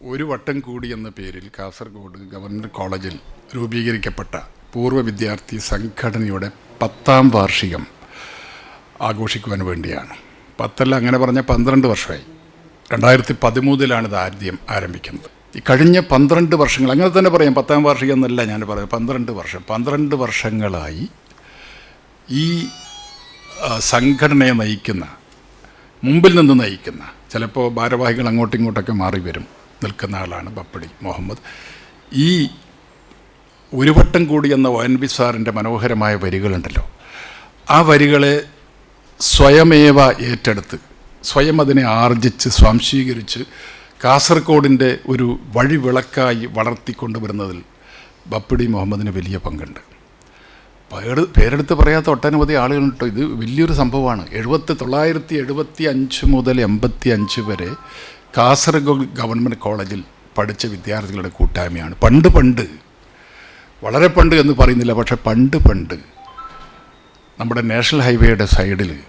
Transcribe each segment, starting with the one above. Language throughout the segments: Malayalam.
ഒരു വട്ടം കൂടി എന്ന പേരിൽ കാസർഗോഡ് ഗവൺമെന്റ് കോളേജിൽ രൂപീകരിക്കപ്പെട്ട പൂർവ വിദ്യാർത്ഥി സംഘടനയുടെ പത്താം വാർഷികം ആഘോഷിക്കുവാൻ വേണ്ടിയാണ്. പത്തല്ല അങ്ങനെ പറഞ്ഞ പന്ത്രണ്ട് വർഷമായി. രണ്ടായിരത്തി പതിമൂന്നിലാണ് ഇത് ആദ്യം ആരംഭിക്കുന്നത്. ഈ കഴിഞ്ഞ പന്ത്രണ്ട് വർഷങ്ങൾ അങ്ങനെ തന്നെ പറയാം പത്താം വാർഷികം എന്നല്ല ഞാൻ പറയുന്നത് പന്ത്രണ്ട് വർഷം പന്ത്രണ്ട് വർഷങ്ങളായി ഈ സംഘടനയെ നയിക്കുന്ന മുമ്പിൽ നിന്ന് നയിക്കുന്ന ചിലപ്പോൾ ഭാരവാഹികൾ അങ്ങോട്ടും ഇങ്ങോട്ടൊക്കെ മാറി വരും നിൽക്കുന്ന ആളാണ് ബപ്പടി മുഹമ്മദ്. ഈ ഒരു വട്ടം കൂടി എന്ന ഒ എൻ ബി സാറിന്റെ മനോഹരമായ വരികളുണ്ടല്ലോ. ആ വരികളെ സ്വയമേവ ഏറ്റെടുത്ത് സ്വയം അതിനെ ആർജിച്ച് സ്വാംശീകരിച്ച് കാസർഗോഡിന്റെ ഒരു വഴിവിളക്കായി വളർത്തിക്കൊണ്ടുവരുന്നതിൽ ബപ്പടി മുഹമ്മദിന് വലിയ പങ്കുണ്ട്. പേര് പേരെടുത്ത് പറയാത്ത ഒട്ടനവധി ആളുകളുണ്ട് ഇത് വലിയൊരു സംഭവമാണ്. എഴുപത്തി തൊള്ളായിരത്തി എഴുപത്തി അഞ്ച് മുതൽ എൺപത്തി അഞ്ച് വരെ കാസർഗോഡ് ഗവൺമെന്റ് കോളേജിൽ പഠിച്ച വിദ്യാർത്ഥികളുടെ കൂട്ടായ്മയാണ്. പണ്ട് പണ്ട് വളരെ പണ്ട് എന്ന് പറയുന്നില്ല പക്ഷേ പണ്ട് പണ്ട് നമ്മുടെ നാഷണൽ ഹൈവേയുടെ സൈഡിൽ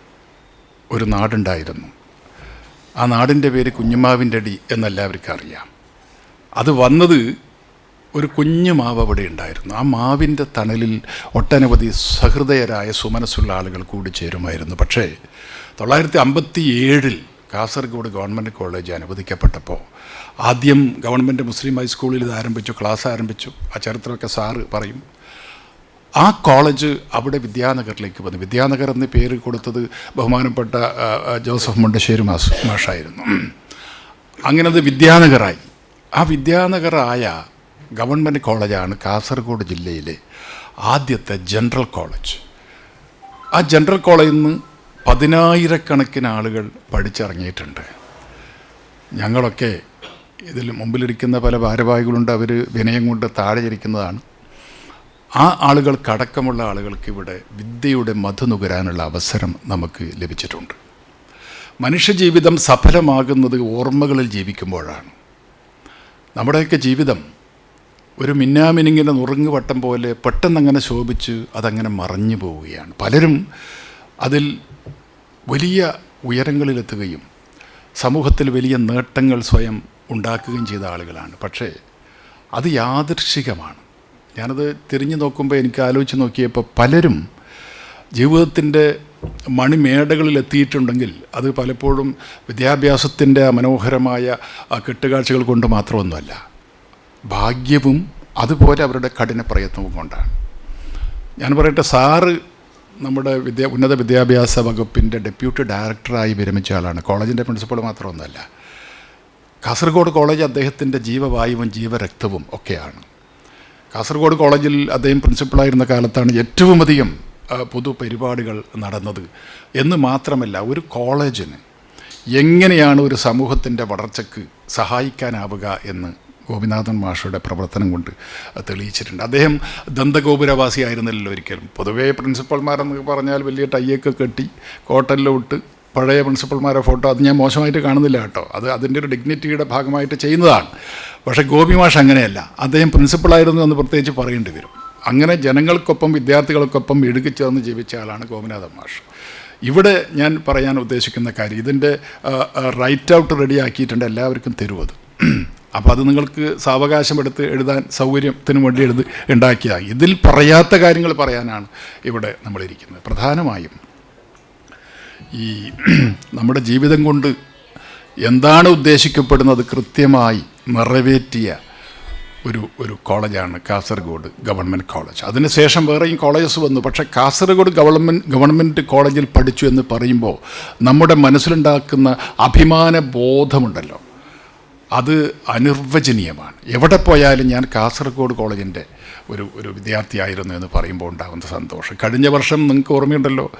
ഒരു നാടുണ്ടായിരുന്നു. ആ നാടിന്റെ പേര് കുഞ്ഞുമാവിന്റെ അടി എന്നെല്ലാവർക്കും അറിയാം. അത് വന്നത് ഒരു കുഞ്ഞു മാവ് അവിടെ ഉണ്ടായിരുന്നു. ആ മാവിന്റെ തണലിൽ ഒട്ടനവധി സഹൃദയരായ സുമനസ്സുള്ള ആളുകൾ കൂടി ചേരുമായിരുന്നു. പക്ഷേ തൊള്ളായിരത്തി അമ്പത്തി ഏഴിൽ കാസർഗോഡ് ഗവൺമെന്റ് കോളേജ് അനുവദിക്കപ്പെട്ടപ്പോൾ ആദ്യം ഗവൺമെന്റ് മുസ്ലിം ഹൈസ്കൂളിൽ ഇത് ആരംഭിച്ചു ക്ലാസ് ആരംഭിച്ചു. ആ ചരിത്രമൊക്കെ സാറ് പറയും. ആ കോളേജ് അവിടെ വിദ്യാനഗറിലേക്ക് വന്നു. വിദ്യാനഗർ എന്ന പേര് കൊടുത്തത് ബഹുമാനപ്പെട്ട ജോസഫ് മുണ്ടശ്ശേരി മാസ് മാഷായിരുന്നു. അങ്ങനെ അത് വിദ്യാനഗറായി. ആ വിദ്യാനഗറായ ഗവൺമെന്റ് കോളേജാണ് കാസർഗോഡ് ജില്ലയിലെ ആദ്യത്തെ ജനറൽ കോളേജ്. ആ ജനറൽ കോളേജിൽ നിന്ന് പതിനായിരക്കണക്കിന് ആളുകൾ പഠിച്ചിറങ്ങിയിട്ടുണ്ട്. ഞങ്ങളൊക്കെ ഇതിൽ മുമ്പിലിരിക്കുന്ന പല ഭാരവാഹികളുണ്ട് അവർ വിനയം കൊണ്ട് താഴെ ഇരിക്കുന്നതാണ്. ആ ആളുകൾക്കടക്കമുള്ള ആളുകൾക്ക് ഇവിടെ വിദ്യയുടെ മധു നുകരാനുള്ള അവസരം നമുക്ക് ലഭിച്ചിട്ടുണ്ട്. മനുഷ്യജീവിതം സഫലമാകുന്നത് ഓർമ്മകളിൽ ജീവിക്കുമ്പോഴാണ്. നമ്മുടെയൊക്കെ ജീവിതം ഒരു മിന്നാമിനിങ്ങിന്റെ നുറുങ്ങുവട്ടം പോലെ പെട്ടെന്നങ്ങനെ ശോഭിച്ച് അതങ്ങനെ മറഞ്ഞു പോവുകയാണ്. പലരും അതിൽ വലിയ ഉയരങ്ങളിലെത്തുകയും സമൂഹത്തിൽ വലിയ നേട്ടങ്ങൾ സ്വയം ഉണ്ടാക്കുകയും ചെയ്ത ആളുകളാണ്. പക്ഷേ അത് യാദൃശികമാണ്. ഞാനത് തിരിഞ്ഞു നോക്കുമ്പോൾ എനിക്ക് ആലോചിച്ച് നോക്കിയപ്പോൾ പലരും ജീവിതത്തിന്റെ മണിമേടകളിൽ എത്തിയിട്ടുണ്ടെങ്കിൽ അത് പലപ്പോഴും വിദ്യാഭ്യാസത്തിന്റെ മനോഹരമായ കെട്ടുകാഴ്ചകൾ കൊണ്ട് മാത്രമൊന്നുമല്ല. ഭാഗ്യവും അതുപോലെ അവരുടെ കഠിന പ്രയത്നവും കൊണ്ടാണ്. ഞാൻ പറയട്ടെ സാറ് നമ്മുടെ വിദ്യ ഉന്നത വിദ്യാഭ്യാസ വകുപ്പിന്റെ ഡെപ്യൂട്ടി ഡയറക്ടറായി വിരമിച്ച ആളാണ്. കോളേജിന്റെ പ്രിൻസിപ്പൾ മാത്രമൊന്നുമല്ല. കാസർഗോഡ് കോളേജ് അദ്ദേഹത്തിന്റെ ജീവവായുവും ജീവരക്തവും ഒക്കെയാണ്. കാസർഗോഡ് കോളേജിൽ അദ്ദേഹം പ്രിൻസിപ്പളായിരുന്ന കാലത്താണ് ഏറ്റവും അധികം പൊതു പരിപാടികൾ നടന്നത്. എന്ന് മാത്രമല്ല ഒരു കോളേജിന് എങ്ങനെയാണ് ഒരു സമൂഹത്തിന്റെ വളർച്ചയ്ക്ക് സഹായിക്കാനാവുക എന്ന് ഗോപിനാഥൻ മാഷയുടെ പ്രവർത്തനം കൊണ്ട് തെളിയിച്ചിട്ടുണ്ട്. അദ്ദേഹം ദന്തഗോപുരവാസി ആയിരുന്നില്ലല്ലോ ഒരിക്കലും. പൊതുവേ പ്രിൻസിപ്പൽമാരെന്ന് പറഞ്ഞാൽ വലിയ ടൈയൊക്കെ കെട്ടി കോട്ടനിലും ഇട്ട് പഴയ പ്രിൻസിപ്പൽമാരെ ഫോട്ടോ അത് ഞാൻ മോശമായിട്ട് കാണുന്നില്ല കേട്ടോ. അത് അതിന്റെ ഒരു ഡിഗ്നിറ്റിയുടെ ഭാഗമായിട്ട് ചെയ്യുന്നതാണ്. പക്ഷേ ഗോപി മാഷ് അങ്ങനെയല്ല. അദ്ദേഹം പ്രിൻസിപ്പളായിരുന്നു എന്ന് പ്രത്യേകിച്ച് പറയേണ്ടി വരും. അങ്ങനെ ജനങ്ങൾക്കൊപ്പം വിദ്യാർത്ഥികൾക്കൊപ്പം ഇടുക്കിച്ചേർന്ന് ജീവിച്ച ആളാണ് ഗോപിനാഥൻ മാഷ്. ഇവിടെ ഞാൻ പറയാൻ ഉദ്ദേശിക്കുന്ന കാര്യം ഇതിന്റെ റൈറ്റ് ഔട്ട് റെഡിയാക്കിയിട്ടുണ്ട് എല്ലാവർക്കും തരുമത്. അപ്പോൾ അത് നിങ്ങൾക്ക് സാവകാശമെടുത്ത് എഴുതാൻ സൗകര്യത്തിന് വേണ്ടി എഴുതി ഉണ്ടാക്കിയ. ഇതിൽ പറയാത്ത കാര്യങ്ങൾ പറയാനാണ് ഇവിടെ നമ്മളിരിക്കുന്നത്. പ്രധാനമായും ഈ നമ്മുടെ ജീവിതം കൊണ്ട് എന്താണ് ഉദ്ദേശിക്കപ്പെടുന്നത് കൃത്യമായി നിറവേറ്റിയ ഒരു ഒരു കോളേജാണ് കാസർഗോഡ് ഗവൺമെന്റ് കോളേജ്. അതിനുശേഷം വേറെയും കോളേജസ് വന്നു. പക്ഷേ കാസർഗോഡ് ഗവൺമെന്റ് ഗവൺമെന്റ് കോളേജിൽ പഠിച്ചു എന്ന് പറയുമ്പോൾ നമ്മുടെ മനസ്സിലുണ്ടാക്കുന്ന അഭിമാന ബോധമുണ്ടല്ലോ അത് അനിർവചനീയമാണ്. എവിടെ പോയാലും ഞാൻ കാസർഗോഡ് കോളേജിന്റെ ഒരു ഒരു വിദ്യാർത്ഥിയായിരുന്നു എന്ന് പറയുമ്പോൾ ഉണ്ടാകുന്ന സന്തോഷം. കഴിഞ്ഞ വർഷം നിങ്ങൾക്ക് ഓർമ്മയുണ്ടല്ലോ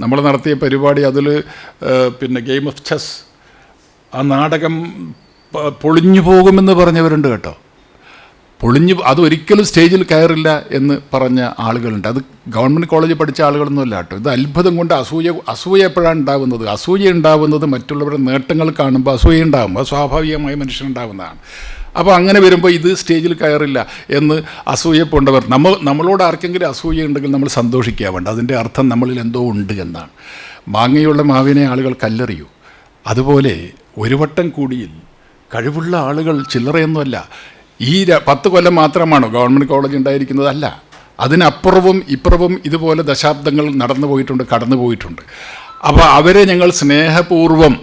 നമ്മൾ നടത്തിയ പരിപാടി അതിൽ പിന്നെ ഗെയിം ഓഫ് ചെസ് ആ നാടകം പൊളിഞ്ഞു പോകുമെന്ന് പറഞ്ഞവരുണ്ട് കേട്ടോ. പൊളിഞ്ഞു അതൊരിക്കലും സ്റ്റേജിൽ കയറില്ല എന്ന് പറഞ്ഞ ആളുകളുണ്ട്. അത് ഗവൺമെന്റ് കോളേജിൽ പഠിച്ച ആളുകളൊന്നുമല്ല കേട്ടോ. ഇത് അത്ഭുതം കൊണ്ട് അസൂയ അസൂയ എപ്പോഴാണ് ഉണ്ടാകുന്നത് അസൂയ ഉണ്ടാകുന്നത് മറ്റുള്ളവരുടെ നേട്ടങ്ങൾ കാണുമ്പോൾ അസൂയ ഉണ്ടാകുമ്പോൾ സ്വാഭാവികമായ മനുഷ്യനുണ്ടാവുന്നതാണ് അപ്പോൾ അങ്ങനെ വരുമ്പോൾ ഇത് സ്റ്റേജിൽ കയറില്ല എന്ന് അസൂയപ്പുണ്ടവർ നമ്മൾ നമ്മളോട് ആർക്കെങ്കിലും അസൂയ ഉണ്ടെങ്കിൽ നമ്മൾ സന്തോഷിക്കുക വേണ്ട അതിന്റെ അർത്ഥം നമ്മളിൽ എന്തോ ഉണ്ട് എന്നാണ്. മാങ്ങയുള്ള മാവിനെ ആളുകൾ കല്ലെറിയൂ. അതുപോലെ ഒരു വട്ടം കൂടിയിൽ കഴിവുള്ള ആളുകൾ ചില്ലറയൊന്നുമല്ല. ഈ പത്ത് കൊല്ലം മാത്രമാണോ ഗവൺമെന്റ് കോളേജ് ഉണ്ടായിരിക്കുന്നതല്ല. അതിനപ്പുറവും ഇപ്പുറവും ഇതുപോലെ ദശാബ്ദങ്ങൾ നടന്നു പോയിട്ടുണ്ട് കടന്നു പോയിട്ടുണ്ട്. അപ്പോൾ അവരെ ഞങ്ങൾ സ്നേഹപൂർവം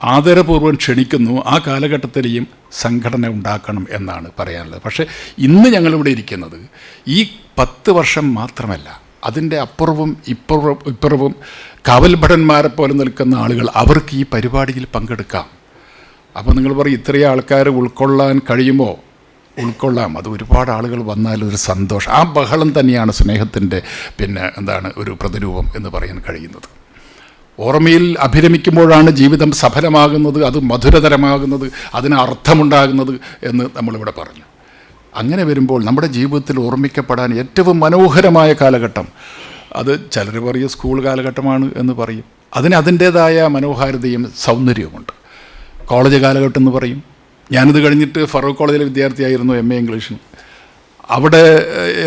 ആദരപൂർവം ക്ഷണിക്കുന്നു. ആ കാലഘട്ടത്തിലെയും സംഘടന ഉണ്ടാക്കണം എന്നാണ് പറയാനുള്ളത്. പക്ഷേ ഇന്ന് ഞങ്ങളിവിടെ ഇരിക്കുന്നത് ഈ പത്ത് വർഷം മാത്രമല്ല. അതിന്റെ അപ്പുറവും ഇപ്പുറവും ഇപ്പുറവും കാവൽഭടന്മാരെ പോലെ നിൽക്കുന്ന ആളുകൾ അവർക്ക് ഈ പരിപാടിയിൽ പങ്കെടുക്കാം. അപ്പോൾ നിങ്ങൾ പറയും ഇത്രയും ആൾക്കാരെ ഉൾക്കൊള്ളാൻ കഴിയുമോ? ഉൾക്കൊള്ളാം. അത് ഒരുപാട് ആളുകൾ വന്നാൽ ഒരു സന്തോഷം. ആ ബഹളം തന്നെയാണ് സ്നേഹത്തിന്റെ പിന്നെ എന്താണ് ഒരു പ്രതിരൂപം എന്ന് പറയാൻ കഴിയുന്നത്. ഓർമ്മയിൽ അഭിരമിക്കുമ്പോഴാണ് ജീവിതം സഫലമാകുന്നത് അത് മധുരതരമാകുന്നത് അതിന് അർത്ഥമുണ്ടാകുന്നത് എന്ന് നമ്മളിവിടെ പറഞ്ഞു. അങ്ങനെ വരുമ്പോൾ നമ്മുടെ ജീവിതത്തിൽ ഓർമ്മിക്കപ്പെടാൻ ഏറ്റവും മനോഹരമായ കാലഘട്ടം അത് ചിലർ പറയും സ്കൂൾ കാലഘട്ടമാണ് എന്ന് പറയും. അതിന് അതിന്റേതായ മനോഹാരിതയും സൗന്ദര്യവുമുണ്ട്. കോളേജ് കാലഘട്ടം എന്ന് പറയും. ഞാനിത് കഴിഞ്ഞിട്ട് ഫറൂഖ് കോളേജിലെ വിദ്യാർത്ഥിയായിരുന്നു എം എ ഇംഗ്ലീഷിന് അവിടെ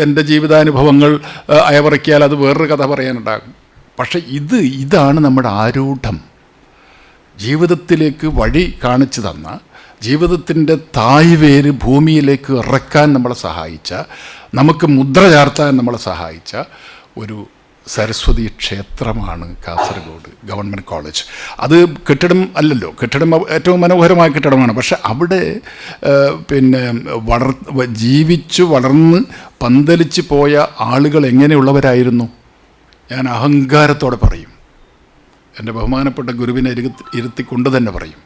എന്റെ ജീവിതാനുഭവങ്ങൾ അയവറക്കിയാൽ അത് വേറൊരു കഥ പറയാനുണ്ടാകും. പക്ഷേ ഇത് ഇതാണ് നമ്മുടെ ആരൂഢം. ജീവിതത്തിലേക്ക് വഴി കാണിച്ചു തന്ന ജീവിതത്തിന്റെ തായ്വേര് ഭൂമിയിലേക്ക് ഇറക്കാൻ നമ്മളെ സഹായിച്ച നമുക്ക് മുദ്ര ചാർത്താൻ നമ്മളെ സഹായിച്ച ഒരു സരസ്വതി ക്ഷേത്രമാണ് കാസർഗോഡ് ഗവൺമെന്റ് കോളേജ്. അത് കെട്ടിടം അല്ലല്ലോ കെട്ടിടം ഏറ്റവും മനോഹരമായ കെട്ടിടമാണ്. പക്ഷെ അവിടെ പിന്നെ വളർ ജീവിച്ചു വളർന്ന് പന്തലിച്ച് പോയ ആളുകൾ എങ്ങനെയുള്ളവരായിരുന്നു? ഞാൻ അഹങ്കാരത്തോടെ പറയും. എന്റെ ബഹുമാനപ്പെട്ട ഗുരുവിനെ ഇരുത്തി ഇരുത്തിക്കൊണ്ട് തന്നെ പറയും.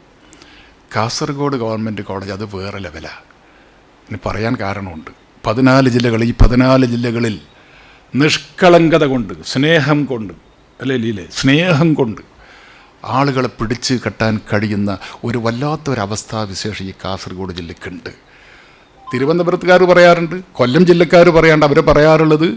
കാസർഗോഡ് ഗവൺമെന്റ് കോളേജ് അത് വേറെ ലെവലാണ് ഇനി പറയാൻ കാരണമുണ്ട്. പതിനാല് ജില്ലകൾ ഈ പതിനാല് ജില്ലകളിൽ നിഷ്കളങ്കത കൊണ്ട് സ്നേഹം കൊണ്ട് അല്ലേ ലീലെ? സ്നേഹം കൊണ്ട് ആളുകളെ പിടിച്ച് കെട്ടാൻ കഴിയുന്ന ഒരു വല്ലാത്തൊരവസ്ഥാവിശേഷം ഈ കാസർഗോഡ് ജില്ലയ്ക്കുണ്ട്. തിരുവനന്തപുരത്തുകാർ പറയാറുണ്ട് കൊല്ലം ജില്ലക്കാർ പറയാണ്ട് അവർ പറയാറുള്ളത്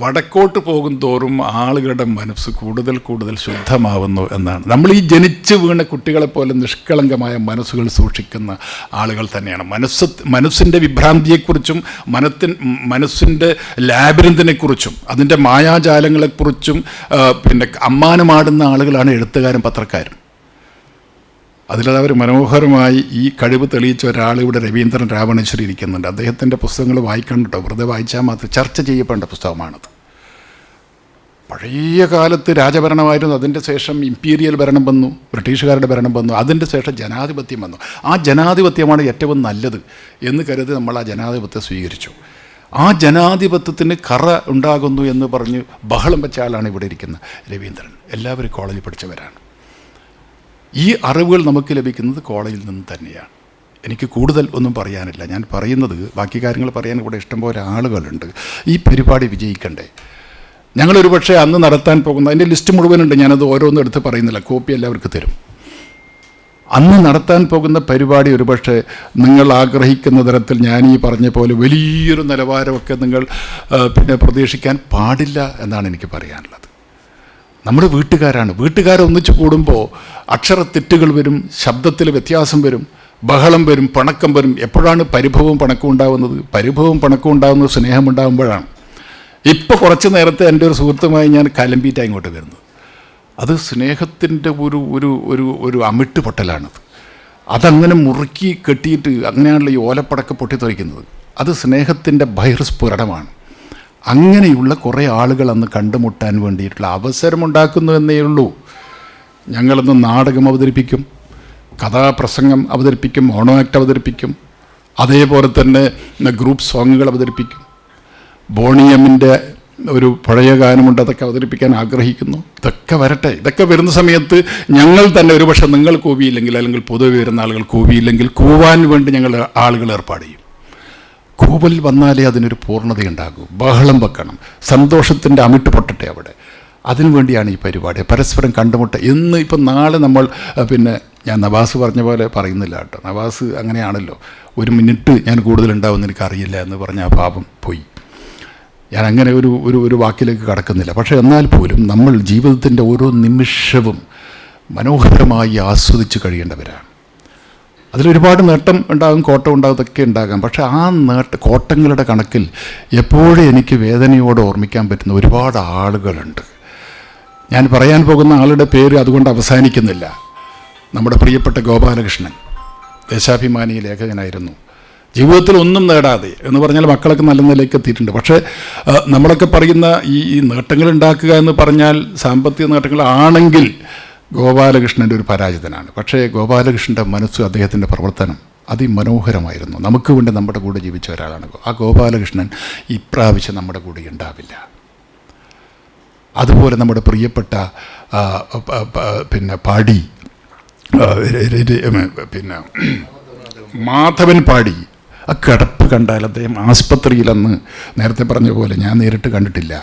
വടക്കോട്ട് പോകും തോറും ആളുകളുടെ മനസ്സ് കൂടുതൽ കൂടുതൽ ശുദ്ധമാവുന്നു എന്നാണ്. നമ്മൾ ഈ ജനിച്ച് വീണ കുട്ടികളെപ്പോലെ നിഷ്കളങ്കമായ മനസ്സുകൾ സൂക്ഷിക്കുന്ന ആളുകൾ തന്നെയാണ്. മനസ്സ് മനസ്സിന്റെ വിഭ്രാന്തിയെക്കുറിച്ചും മനത്തിൻ മനസ്സിന്റെ ലാബിരന്തിനെക്കുറിച്ചും അതിന്റെ മായാജാലങ്ങളെക്കുറിച്ചും പിന്നെ അമ്മാനമാടുന്ന ആളുകളാണ് എഴുത്തുകാരും പത്രക്കാരും. അതിലത് അവർ മനോഹരമായി ഈ കഴിവ് തെളിയിച്ച ഒരാൾ ഇവിടെ രവീന്ദ്രൻ രാവണേശ്വരി ഇരിക്കുന്നുണ്ട്. അദ്ദേഹത്തിന്റെ പുസ്തകങ്ങൾ വായിക്കണം കേട്ടോ വെറുതെ വായിച്ചാൽ മാത്രം ചർച്ച ചെയ്യപ്പെടേണ്ട പുസ്തകമാണത്. പഴയ കാലത്ത് രാജഭരണമായിരുന്നു. അതിന്റെ ശേഷം ഇമ്പീരിയൽ ഭരണം വന്നു ബ്രിട്ടീഷുകാരുടെ ഭരണം വന്നു അതിന്റെ ശേഷം ജനാധിപത്യം വന്നു. ആ ജനാധിപത്യമാണ് ഏറ്റവും നല്ലത് എന്ന് കരുതി നമ്മൾ ആ ജനാധിപത്യം സ്വീകരിച്ചു. ആ ജനാധിപത്യത്തിന് കറ ഉണ്ടാകുന്നു എന്ന് പറഞ്ഞ് ബഹളം വെച്ച ആളാണ് ഇവിടെ ഇരിക്കുന്നത് രവീന്ദ്രൻ. എല്ലാവരും കോളേജിൽ പഠിച്ചവരാണ്. ഈ അറിവുകൾ നമുക്ക് ലഭിക്കുന്നത് കോളേജിൽ നിന്ന് തന്നെയാണ്. എനിക്ക് കൂടുതൽ ഒന്നും പറയാനില്ല. ഞാൻ പറയുന്നത് ബാക്കി കാര്യങ്ങൾ പറയാൻ ഇവിടെ ഇഷ്ടംപോലെ ആളുകളുണ്ട്. ഈ പരിപാടി വിജയിക്കണ്ടേ? ഞങ്ങളൊരു പക്ഷേ അന്ന് നടത്താൻ പോകുന്ന അതിന്റെ ലിസ്റ്റ് മുഴുവനുണ്ട് ഞാനത് ഓരോന്നും എടുത്ത് പറയുന്നില്ല. കോപ്പി എല്ലാവർക്കും തരും. അന്ന് നടത്താൻ പോകുന്ന പരിപാടി ഒരുപക്ഷെ നിങ്ങൾ ആഗ്രഹിക്കുന്ന തരത്തിൽ ഞാൻ ഈ പറഞ്ഞ പോലെ വലിയൊരു നിലവാരമൊക്കെ നിങ്ങൾ പിന്നെ പ്രതീക്ഷിക്കാൻ പാടില്ല എന്നാണ് എനിക്ക് പറയാനുള്ളത്. നമ്മുടെ വീട്ടുകാരാണ്. വീട്ടുകാരൊന്നിച്ച് കൂടുമ്പോൾ അക്ഷരത്തെറ്റുകൾ വരും ശബ്ദത്തിൽ വ്യത്യാസം വരും ബഹളം വരും പണക്കം വരും. എപ്പോഴാണ് പരിഭവവും പണക്കവും ഉണ്ടാകുന്നത് പരിഭവവും പണക്കവും ഉണ്ടാകുന്നത് സ്നേഹമുണ്ടാകുമ്പോഴാണ് ഇപ്പോൾ കുറച്ച് നേരത്തെ എന്റെ ഒരു സുഹൃത്തുമായി ഞാൻ കലമ്പീറ്റ ഇങ്ങോട്ട് വരുന്നത്. അത് സ്നേഹത്തിന്റെ ഒരു ഒരു ഒരു ഒരു അമിട്ട് പൊട്ടലാണത്. അതങ്ങനെ മുറുക്കി കെട്ടിയിട്ട് അങ്ങനെയാണല്ലോ ഈ ഓലപ്പടക്ക പൊട്ടിത്തെറിക്കുന്നത്. അത് സ്നേഹത്തിന്റെ ബഹിർസ്ഫുരണമാണ് അങ്ങനെയുള്ള കുറേ ആളുകൾ അന്ന് കണ്ടുമുട്ടാൻ വേണ്ടിയിട്ടുള്ള അവസരമുണ്ടാക്കുന്നു എന്നേ ഉള്ളൂ. ഞങ്ങളന്ന് നാടകം അവതരിപ്പിക്കും കഥാപ്രസംഗം അവതരിപ്പിക്കും മോണോ ആക്ട് അവതരിപ്പിക്കും അതേപോലെ തന്നെ ഗ്രൂപ്പ് സോങ്ങുകൾ അവതരിപ്പിക്കും. ബോണിയമ്മിന്റെ ഒരു പഴയ ഗാനമുണ്ട് അതൊക്കെ അവതരിപ്പിക്കാൻ ആഗ്രഹിക്കുന്നു. ഇതൊക്കെ വരട്ടെ ഇതൊക്കെ വരുന്ന സമയത്ത് ഞങ്ങൾ തന്നെ ഒരുപക്ഷെ നിങ്ങൾ കൂവിയില്ലെങ്കിൽ അല്ലെങ്കിൽ പൊതുവെ വരുന്ന ആളുകൾ കൂവിയില്ലെങ്കിൽ കൂവാൻ വേണ്ടി ഞങ്ങൾ ആളുകൾ ഏർപ്പാട് ചെയ്യും. കൂവൽ വന്നാലേ അതിനൊരു പൂർണതയുണ്ടാകൂ. ബഹളം വെക്കണം. സന്തോഷത്തിന്റെ അമിട്ട് പൊട്ടട്ടെ അവിടെ. അതിനുവേണ്ടിയാണ് ഈ പരിപാടി. പരസ്പരം കണ്ടുമുട്ട. ഇന്ന് ഇപ്പം നാളെ നമ്മൾ പിന്നെ ഞാൻ നവാസ് പറഞ്ഞ പോലെ പറയുന്നില്ല കേട്ടോ. നവാസ് അങ്ങനെയാണല്ലോ. ഒരു മിനിറ്റ് ഞാൻ കൂടുതൽ ഉണ്ടാവുമെന്ന് എനിക്കറിയില്ല എന്ന് പറഞ്ഞ ആ പാപം പോയി. ഞാൻ അങ്ങനെ ഒരു ഒരു ഒരു വാക്കിലേക്ക് കടക്കുന്നില്ല. പക്ഷേ എന്നാൽ പോലും നമ്മൾ ജീവിതത്തിന്റെ ഓരോ നിമിഷവും മനോഹരമായി ആസ്വദിച്ച് കഴിയേണ്ടവരാണ്. അതിലൊരുപാട് നേട്ടം ഉണ്ടാകും കോട്ടം ഉണ്ടാകും ഇതൊക്കെ ഉണ്ടാകാം. പക്ഷേ ആ നേട്ട കോട്ടങ്ങളുടെ കണക്കിൽ എപ്പോഴും എനിക്ക് വേദനയോടെ ഓർമ്മിക്കാൻ പറ്റുന്ന ഒരുപാട് ആളുകളുണ്ട്. ഞാൻ പറയാൻ പോകുന്ന ആളുടെ പേര് അതുകൊണ്ട് അവസാനിക്കുന്നില്ല. നമ്മുടെ പ്രിയപ്പെട്ട ഗോപാലകൃഷ്ണൻ ദേശാഭിമാനി ലേഖകനായിരുന്നു. ജീവിതത്തിൽ ഒന്നും നേടാതെ എന്ന് പറഞ്ഞാൽ മക്കളൊക്കെ നല്ല നിലയ്ക്ക് എത്തിയിട്ടുണ്ട്. പക്ഷേ നമ്മളൊക്കെ പറയുന്ന ഈ നേട്ടങ്ങൾ ഉണ്ടാക്കുക എന്ന് പറഞ്ഞാൽ സാമ്പത്തിക നേട്ടങ്ങളാണെങ്കിൽ ഗോപാലകൃഷ്ണന്റെ ഒരു പരാജിതനാണ്. പക്ഷേ ഗോപാലകൃഷ്ണന്റെ മനസ്സ് അദ്ദേഹത്തിന്റെ പ്രവർത്തനം അതിമനോഹരമായിരുന്നു. നമുക്ക് വേണ്ടി നമ്മുടെ കൂടെ ജീവിച്ച ഒരാളാണ് ആ ഗോപാലകൃഷ്ണൻ ഇപ്രാവശ്യം നമ്മുടെ കൂടെ ഉണ്ടാവില്ല. അതുപോലെ നമ്മുടെ പ്രിയപ്പെട്ട പിന്നെ പാടി പിന്നെ മാധവൻ പാടി ആ കിടപ്പ് കണ്ടാൽ അദ്ദേഹം ആസ്പത്രിയിലെന്ന് നേരത്തെ പറഞ്ഞ പോലെ ഞാൻ നേരിട്ട് കണ്ടിട്ടില്ല.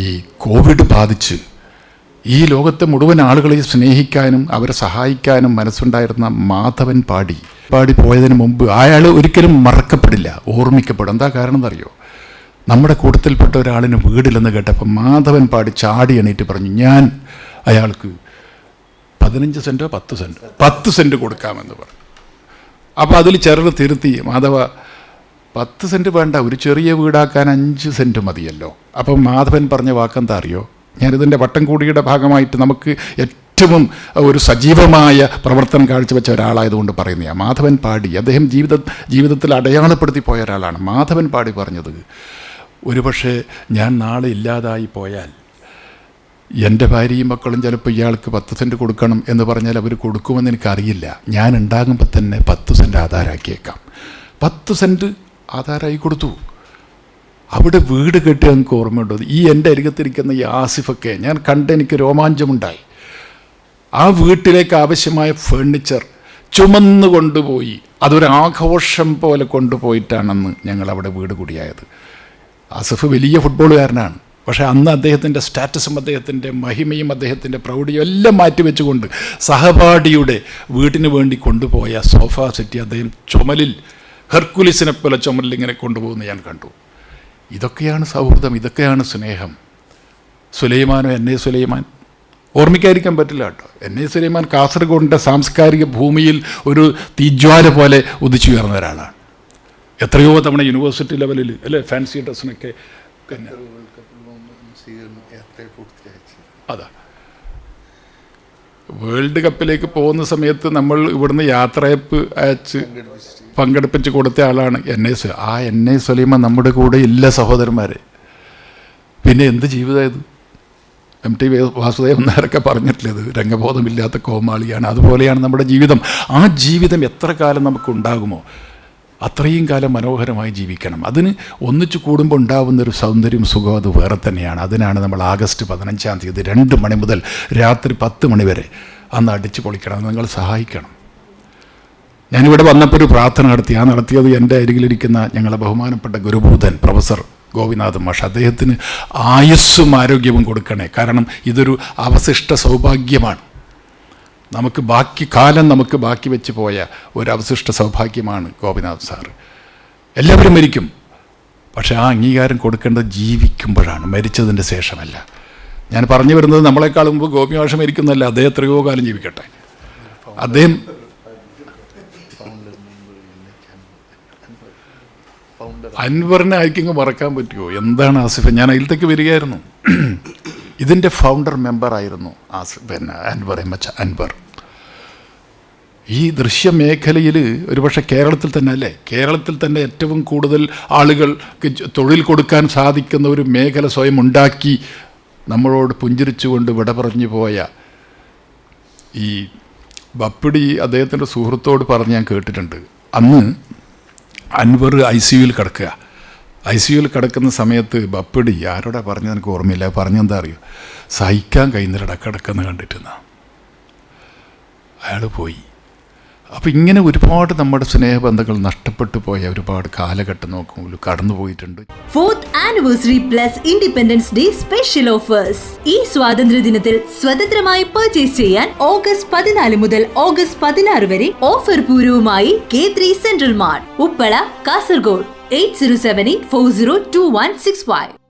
ഈ കോവിഡ് ബാധിച്ച് ഈ ലോകത്തെ മുഴുവൻ ആളുകളെ സ്നേഹിക്കാനും അവരെ സഹായിക്കാനും മനസ്സുണ്ടായിരുന്ന മാധവൻ പാടി. പാടി പോയതിന് മുമ്പ് അയാൾ ഒരിക്കലും മറക്കപ്പെടില്ല ഓർമ്മിക്കപ്പെടും. എന്താ കാരണം എന്നറിയോ? നമ്മുടെ കൂട്ടത്തിൽപ്പെട്ട ഒരാളിന് വീടില്ലെന്ന് കേട്ടപ്പോൾ മാധവൻ പാടി ചാടി എണീറ്റ് പറഞ്ഞു ഞാൻ അയാൾക്ക് പതിനഞ്ച് സെന്റോ പത്ത് സെന്റോ പത്ത് സെന്റ് കൊടുക്കാമെന്ന് പറഞ്ഞു. അപ്പോൾ അതിൽ ചെറുത് തിരുത്തി മാധവ പത്ത് സെന്റ് വേണ്ട ഒരു ചെറിയ വീടാക്കാൻ അഞ്ച് സെന്റ് മതിയല്ലോ. അപ്പം മാധവൻ പറഞ്ഞ വാക്കെന്താ അറിയോ? ഞാനിതിന്റെ വട്ടം കൂടിയുടെ ഭാഗമായിട്ട് നമുക്ക് ഏറ്റവും ഒരു സജീവമായ പ്രവർത്തനം കാഴ്ചവെച്ച ഒരാളായതുകൊണ്ട് പറയുന്നതാണ് മാധവൻ പാടി അദ്ദേഹം ജീവിത ജീവിതത്തിൽ അടയാളപ്പെടുത്തി പോയ ഒരാളാണ്. മാധവൻ പാടി പറഞ്ഞത് ഒരുപക്ഷെ ഞാൻ നാളെ ഇല്ലാതായി പോയാൽ എന്റെ ഭാര്യയും മക്കളും ചിലപ്പോൾ ഇയാൾക്ക് പത്ത് സെന്റ് കൊടുക്കണം എന്ന് പറഞ്ഞാൽ അവർ കൊടുക്കുമെന്ന് എനിക്കറിയില്ല. ഞാൻ ഉണ്ടാകുമ്പോൾ തന്നെ പത്ത് സെന്റ് ആധാരാക്കിയേക്കാം. പത്ത് സെന്റ് ആധാരമായി കൊടുത്തു. അവിടെ വീട് കെട്ടി എനിക്ക് ഓർമ്മയുണ്ടോ. ഈ എന്റെ അരികത്തിരിക്കുന്ന ഈ ആസിഫൊക്കെ ഞാൻ കണ്ട് എനിക്ക് രോമാഞ്ചമുണ്ടായി. ആ വീട്ടിലേക്ക് ആവശ്യമായ ഫേണിച്ചർ ചുമന്നു കൊണ്ടുപോയി. അതൊരു ആഘോഷം പോലെ കൊണ്ടുപോയിട്ടാണെന്ന് ഞങ്ങൾ അവിടെ വീട് കൂടിയായത്. ആസിഫ് വലിയ ഫുട്ബോളുകാരനാണ് പക്ഷേ അന്ന് അദ്ദേഹത്തിന്റെ സ്റ്റാറ്റസും അദ്ദേഹത്തിന്റെ മഹിമയും അദ്ദേഹത്തിന്റെ പ്രൗഢിയും എല്ലാം മാറ്റിവെച്ചുകൊണ്ട് സഹപാഠിയുടെ വീട്ടിന് വേണ്ടി കൊണ്ടുപോയ സോഫ സെറ്റി അദ്ദേഹം ചുമലിൽ ഹെർക്കുലിസിനെ പോലെ ചുമലിൽ ഇങ്ങനെ കൊണ്ടുപോകുന്ന ഞാൻ കണ്ടു. ഇതൊക്കെയാണ് സൗഹൃദം ഇതൊക്കെയാണ് സ്നേഹം. സുലൈമാനോ എൻ എ സുലൈമാൻ. ഓർമ്മിക്കാതിരിക്കാൻ പറ്റില്ല കേട്ടോ. എൻ എ സുലൈമാൻ കാസർഗോഡിന്റെ സാംസ്കാരിക ഭൂമിയിൽ ഒരു തീജ്വാല പോലെ ഉദിച്ചുയർന്ന ഒരാളാണ്. എത്രയോ തവണ യൂണിവേഴ്സിറ്റി ലെവലിൽ അല്ലേ ഫാൻസി ഡ്രസ്സിനൊക്കെ അതാ. വേൾഡ് കപ്പിലേക്ക് പോകുന്ന സമയത്ത് നമ്മൾ ഇവിടുന്ന് യാത്രയപ്പ് അയച്ച് പങ്കെടുപ്പിച്ച് കൊടുത്ത ആളാണ് എൻ എസ് ആ എൻ എ സുലൈമാൻ നമ്മുടെ കൂടെ ഇല്ല സഹോദരന്മാരെ. പിന്നെ എന്ത് ജീവിതമായത് എം ടി വാസുദേവൻ നായരൊക്കെ പറഞ്ഞിട്ടുള്ളത് രംഗബോധമില്ലാത്ത കോമാളിയാണ്. അതുപോലെയാണ് നമ്മുടെ ജീവിതം. ആ ജീവിതം എത്ര കാലം നമുക്കുണ്ടാകുമോ അത്രയും കാലം മനോഹരമായി ജീവിക്കണം. അതിന് ഒന്നിച്ചു കൂടുമ്പോൾ ഉണ്ടാവുന്ന ഒരു സൗന്ദര്യം സുഖം അത് വേറെ തന്നെയാണ്. അതിനാണ് നമ്മൾ ആഗസ്റ്റ് പതിനഞ്ചാം തീയതി രണ്ട് മണി മുതൽ രാത്രി പത്ത് മണി വരെ അന്ന് അടിച്ചു പൊളിക്കണം. നിങ്ങൾ സഹായിക്കണം. ഞാനിവിടെ വന്നപ്പോൾ ഒരു പ്രാർത്ഥന നടത്തി. ആ നടത്തിയത് എന്റെ അരികിലിരിക്കുന്ന ഞങ്ങളെ ബഹുമാനപ്പെട്ട ഗുരുഭൂതൻ പ്രൊഫസർ ഗോപിനാഥ് മാഷ്. അദ്ദേഹത്തിന് ആയുസ്സും ആരോഗ്യവും കൊടുക്കണേ. കാരണം ഇതൊരു അവശിഷ്ട സൗഭാഗ്യമാണ്. നമുക്ക് ബാക്കി കാലം നമുക്ക് ബാക്കി വെച്ച് പോയ ഒരു അവശിഷ്ട സൗഭാഗ്യമാണ് ഗോപിനാഥ് സാറ് എല്ലാവരും മരിക്കും. പക്ഷെ ആ അംഗീകാരം കൊടുക്കേണ്ടത് ജീവിക്കുമ്പോഴാണ് മരിച്ചതിന്റെ ശേഷമല്ല. ഞാൻ പറഞ്ഞു വരുന്നത് നമ്മളെക്കാൾ മുമ്പ് ഗോപിമാഷ മരിക്കുന്നല്ല അദ്ദേഹം എത്രയോ കാലം ജീവിക്കട്ടെ. അദ്ദേഹം അൻവറിനെ ആയിരിക്കും മറക്കാൻ പറ്റുമോ? എന്താണ് ആസിഫ്? ഞാൻ അതിലത്തേക്ക് വരികയായിരുന്നു. ഇതിന്റെ ഫൗണ്ടർ മെമ്പറായിരുന്നു ആസ് പിന്നെ അൻവർ എം എച്ച് അൻവർ. ഈ ദൃശ്യമേഖലയിൽ ഒരുപക്ഷെ കേരളത്തിൽ തന്നെ അല്ലേ? കേരളത്തിൽ തന്നെ ഏറ്റവും കൂടുതൽ ആളുകൾക്ക് തൊഴിൽ കൊടുക്കാൻ സാധിക്കുന്ന ഒരു മേഖല സ്വയം ഉണ്ടാക്കി നമ്മളോട് പുഞ്ചിരിച്ചുകൊണ്ട് വിട പറഞ്ഞു പോയ ഈ ബപ്പിടി അദ്ദേഹത്തിന്റെ സുഹൃത്തോട് പറഞ്ഞ് ഞാൻ കേട്ടിട്ടുണ്ട്. അന്ന് അൻവർ ഐ സി കിടക്കുക. ഐ സി യുവിൽ കിടക്കുന്ന സമയത്ത് ബപ്പിടി ആരോടാ പറഞ്ഞത് എനിക്ക് ഓർമ്മയില്ല. പറഞ്ഞെന്താ അറിയോ? സഹിക്കാൻ കഴിയുന്നില്ല കിടക്കുന്ന കണ്ടിട്ടെന്നാ അയാൾ പോയി. അപ്പം ഇങ്ങനെ ഒരുപാട് നമ്മുടെ സ്നേഹബന്ധങ്ങൾ നഷ്ടപ്പെട്ടു പോയ ഒരുപാട് കാലഘട്ടം നോക്കുമ്പോൾ കടന്നു പോയിട്ടുണ്ട്. Fourth anniversary plus independence day special offers ഈ സ്വാതന്ത്ര്യ ദിനത്തിൽ സ്വതന്ത്രമായി പർച്ചേസ് ചെയ്യാൻ ഓഗസ്റ്റ് പതിനാല് മുതൽ ഓഗസ്റ്റ് പതിനാറ് വരെ offer പൂരവുമായി K three central mart Uppala Kasaragod eight zero seven eight four zero two one six five